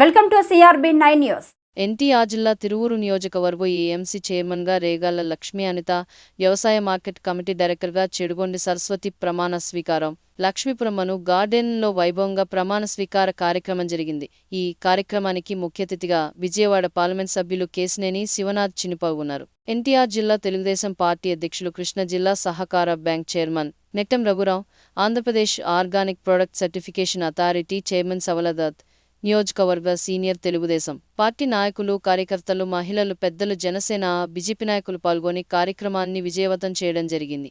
Welcome to CRB nine news. NTR జిల్లా తిరువురు నియోజకవర్గ AMC చైర్మన్గా రేగాల లక్ష్మీ అనిత వ్యవసాయ మార్కెట్ కమిటీ డైరెక్టర్గా చెడుగొండి సరస్వతి ప్రమాణ స్వీకారం. లక్ష్మీపురమను గార్డెన్లో వైభవంగా ప్రమాణ స్వీకార కార్యక్రమం జరిగింది. ఈ కార్యక్రమానికి ముఖ్య అతిథిగా విజయవాడ పార్లమెంట్ సభ్యులు కేసినేని శివనాథ్ చినిపాల్గొన్నారు ఎన్టీఆర్ జిల్లా తెలుగుదేశం పార్టీ అధ్యక్షులు కృష్ణ జిల్లా సహకార bank chairman Nettam రఘురావు Andhra Pradesh organic product certification authority chairman సవలదత్ నియోజకవర్గ సీనియర్ తెలుగుదేశం పార్టీ నాయకులు కార్యకర్తలు మహిళలు పెద్దలు జనసేన బీజేపీ నాయకులు పాల్గొని కార్యక్రమాన్ని విజయవంతం చేయడం జరిగింది.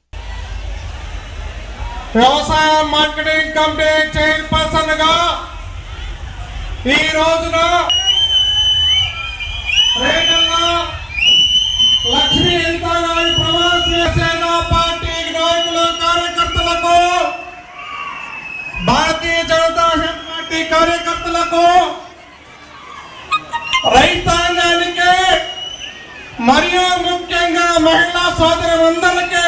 వ్యవసాయ మార్కెటింగ్ కమిటీ చైర్పర్సన్గా ఈ రోజున లక్ష్మీ ఎంతారాయణ ప్రమాణ సేన పార్టీ నాయకులు కార్యకర్తలకు భారతీయ జనతా పార్టీ కార్యకర్తలకు రైతాంగానికి మరియు ముఖ్యంగా మహిళా సోదరులందరికీ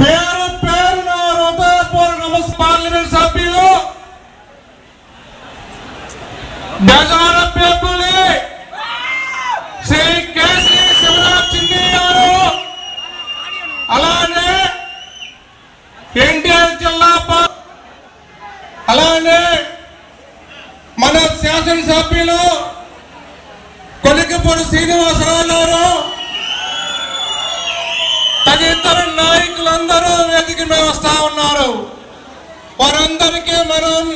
పేరు పేరున హృదయపూర్వక పార్లమెంట్ సభ్యులు గజాన పేపులి శ్రీ కేసీ శివరాజ్ చిన్ని గారు అలానే ఎన్టీఆర్ జిల్లా పా- అలానే మన శాసనసభ్యులు కొలికపూడి శ్రీనివాసరావు గారు తదితర నాయకులందరూ వేదిక మేము వస్తా ఉన్నారు. వారందరికీ మనం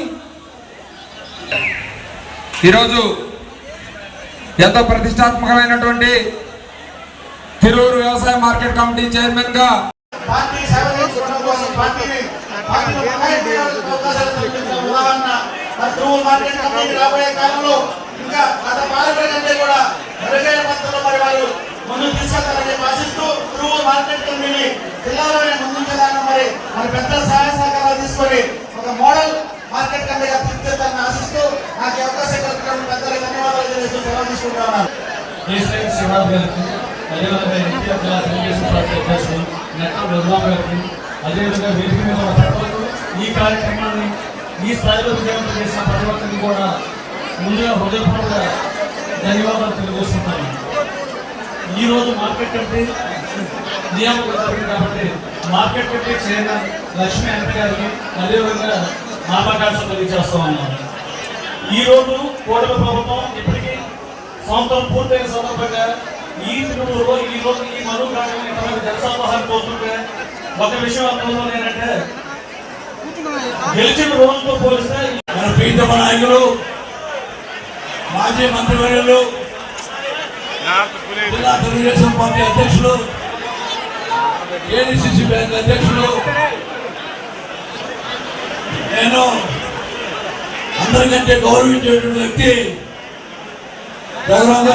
ఈరోజు ఎంతో ప్రతిష్టాత్మకమైనటువంటి తిరూరు వ్యవసాయ మార్కెట్ కమిటీ చైర్మన్గా పార్టీ మరి ధ్రువ మార్కెట్ కమిటీ రాబోయే కాలంలో ఇంకా గత పాలకుల కంటే కూడా మెరుగైన పద్ధతిలో మరి వారు ముందుకు తీసుకెళ్తారని ఆశిస్తూ ధ్రువ మార్కెట్ కంపెనీని జిల్లాలోనే ముందుంచడానికి మరి మరి పెద్ద సహాయ సహకారాలు తీసుకొని ఒక మోడల్ మార్కెట్ కంపెనీగా తీర్చిదిద్దాలని ఆశిస్తూ నాకు ఈ అవకాశం కల్పించిన పెద్దలకు ధన్యవాదాలు తెలియజేస్తూ సెలవు తీసుకుంటున్నాను అదేవిధంగా ఎన్టీఆర్ జిల్లా తెలుగుదేశం పార్టీ అధ్యక్షులు నెట్టా రఘురామ్ గారికి అదేవిధంగా వేదిక మీద ఈ కార్యక్రమాన్ని ఈ స్థాయిలో విజయవంతం చేసిన ప్రతి ఒక్కరికి కూడా ముందుగా హృదయపూర్వక ధన్యవాదాలు తెలియజేస్తున్నాను. ఈరోజు మార్కెట్ కమిటీ నియామకం జరిగింది కాబట్టి market committee chairman Lakshmi MP గారికి అదేవిధంగా నామకాశం తెలియజేస్తా ఉన్నాను. ఈరోజు రోజు కూటమి ప్రభుత్వం ఇప్పటికీ సంవత్సరం పూర్తయిన సందర్భంగా ఈ తిరుమలలో ఈ రోజు ఈ మను కార్యక్రమం జనసంవాహం పోతుంటే ఒక విషయం అర్థంలో ఏంటంటే గెలిచిన రోజుతో పోలిస్తే మన ప్రీతమ నాయకులు మాజీ మంత్రివర్యులు జిల్లా తెలుగుదేశం పార్టీ అధ్యక్షులు ఏడిసిసి బ్యాంక్ అధ్యక్షులు నేను అందరికంటే గౌరవించేటువంటి వ్యక్తి రఘురామ్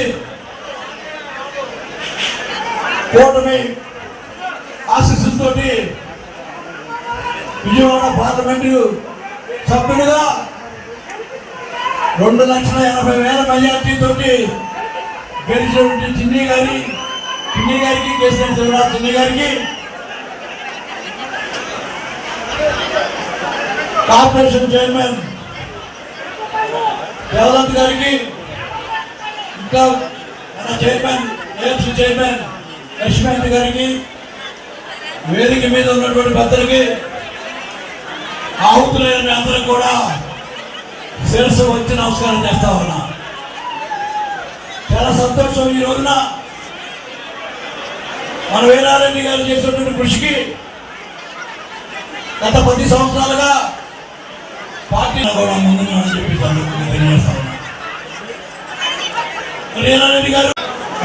కూటమి ఆశీస్సులతోటి విజయవాడ పార్లమెంటు సభ్యుడిగా రెండు లక్షల ఎనభై వేల మెజార్టీతో గెలిచినటువంటి చిన్ని గారి చిన్ని గారికి కేసీఆర్ శివరాజ్ చిన్ని గారికి కార్పొరేషన్ చైర్మన్ దేవదంత్ గారికి ఇంకా మన చైర్మన్ ఏఎంసీ చైర్మన్ లక్ష్మీ గారికి వేదిక మీద ఉన్నటువంటి భర్తలకి ఆహుతులైన మీ అందరూ కూడా శిరస్సు వచ్చి నమస్కారం చేస్తా ఉన్నా. చాలా సంతోషం ఈ రోజున. మన వీరారెడ్డి గారు చేసినటువంటి కృషికి గత పది సంవత్సరాలుగా పార్టీ కూడా ముందున్నాడని చెప్పి తెలియజేస్తా ఉన్నా. వీరారెడ్డి గారు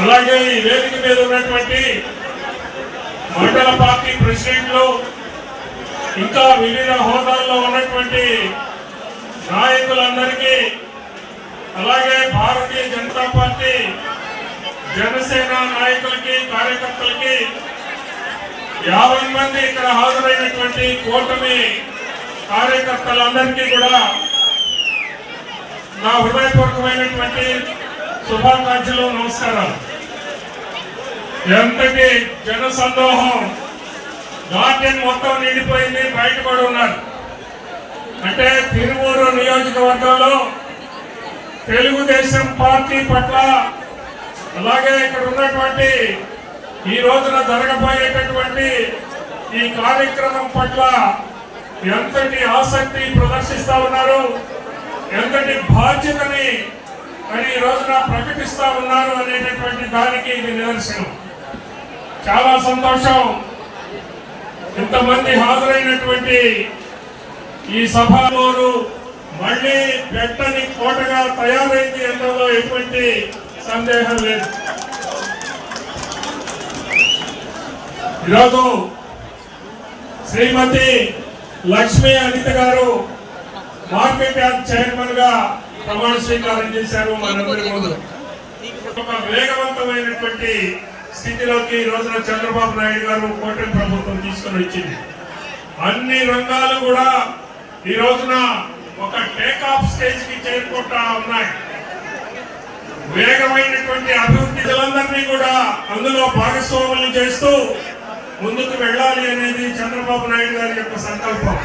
అలాగే ఈ వేదిక మీద ఉన్నటువంటి మండల పార్టీ ప్రెసిడెంట్లు ఇంకా వివిధ హోదా ఉన్నటువంటి నాయకులందరికీ అలాగే భారతీయ జనతా పార్టీ జనసేన నాయకులకి కార్యకర్తలకి యాభై మంది ఇక్కడ హాజరైనటువంటి కూటమి కార్యకర్తలందరికీ కూడా నా హృదయపూర్వకమైనటువంటి శుభాకాంక్షలు నమస్కారాలు. ఎంతటి జన సందోహం గార్డెన్ మొత్తం నిండిపోయింది బయట కూడా ఉన్నారు. అంటే తిరువూరు నియోజకవర్గంలో తెలుగుదేశం పార్టీ పట్ల అలాగే ఇక్కడ ఉన్నటువంటి ఈ రోజున జరగబోయేటటువంటి ఈ కార్యక్రమం పట్ల ఎంతటి ఆసక్తి ప్రదర్శిస్తా ఉన్నారు ఎంతటి బాధ్యతని మరి ఈ రోజున ప్రకటిస్తా ఉన్నారు అనేటటువంటి దానికి ఇది నిదర్శనం. చాలా సంతోషం. ఇంతమంది హాజరైనటువంటి ఈ సభలోను మళ్ళీ పెట్టని కోటగా తయారైంది అనడంలో ఎటువంటి సందేహం లేదు. ఈరోజు శ్రీమతి లక్ష్మీ అనిత గారు మార్కెట్ యాప్ చైర్మన్గా ప్రమాణ స్వీకారం చేశారు మనందరి ముందు. ఒక వేగవంతమైనటువంటి స్థితిలోకి ఈ రోజున చంద్రబాబు నాయుడు గారు కూటమి ప్రభుత్వం తీసుకుని వచ్చింది. అన్ని రంగాలు కూడా ఈ రోజున ఒక టేక్ ఆఫ్ స్టేజ్కి చేరుకుంటా ఉన్నాయి. వేగమైనటువంటి అభివృద్ధిలందరినీ కూడా అందులో భాగస్వాములు చేస్తూ ముందుకు వెళ్ళాలి అనేది చంద్రబాబు నాయుడు గారి యొక్క సంకల్పం.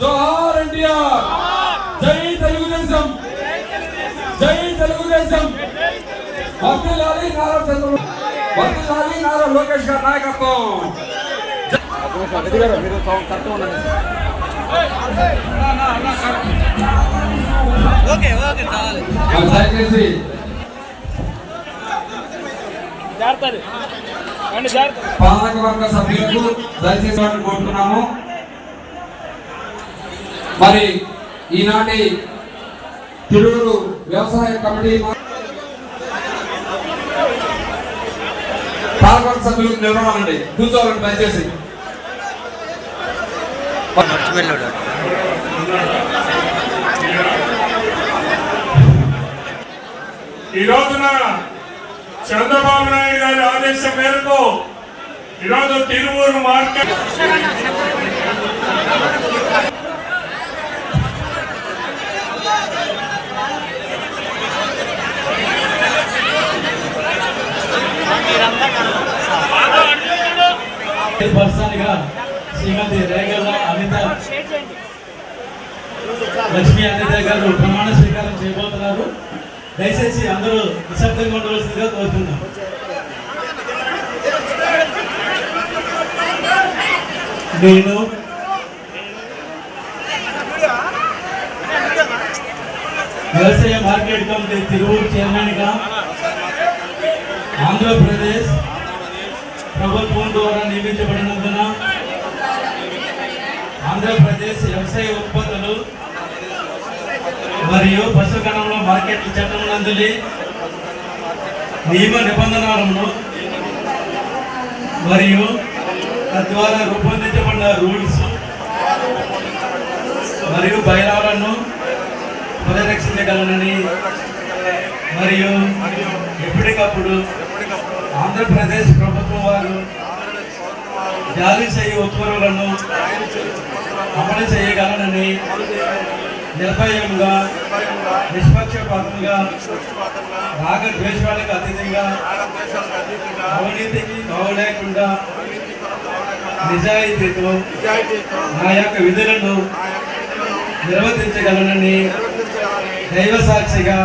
జోహార్ ఎన్టీఆర్. జై తెలుగుదేశం. జై తెలుగుదేశం. వర్తిల్లాలి నారా చంద్రబాబు. వర్తిల్లాలి నారా లోకేష్ గారి నాయకత్వం. మరి దయచేసి పాలక వర్గ సభ్యులకు దయచేసి కోరుతున్నాము. మరి ఈనాటి తిరువురు వ్యవసాయ కమిటీ మా- సభ్యులకు నిలబడాలండి దయచేసి. ఈ రోజున చంద్రబాబు నాయుడు గారి ఆదేశం మేరకు ఈరోజు తిరువూరు మార్కెట్ పర్సన్గా శ్రీమతి రేగల అనిత లక్ష్మీ అనిత గారు ప్రమాణ స్వీకారం చేయబోతున్నారు. దయచేసి అందరూ నిశ్శబ్దంగా ఉండవలసిందిగా కోరుతున్నాం. నేను వ్యవసాయ మార్కెట్ కమిటీ తిరువూరు చైర్మన్గా గా ఆంధ్రప్రదేశ్ ప్రభుత్వం ద్వారా ఆంధ్రప్రదేశ్ వ్యవసాయ ఉత్పత్తులు మరియు పశుగణంలో మార్కెట్ చట్టం నందులి నియమ నిబంధనలను మరియు తద్వారా రూపొందించబడిన రూల్స్ మరియు బయలాలను పరిరక్షించగలనని మరియు ఎప్పటికప్పుడు ఆంధ్రప్రదేశ్ ప్రభుత్వం వారు జారీ చేయ ఉత్తర్వులను అమలు చేయగలనని నిర్భయంగా నిష్పక్షపాతంగా రాగద్వేషాలకు అతీతంగా అవినీతికి తావు లేకుండా నిజాయితీతో నా యొక్క విధులను నిర్వర్తించగలనని దైవ సాక్షిగా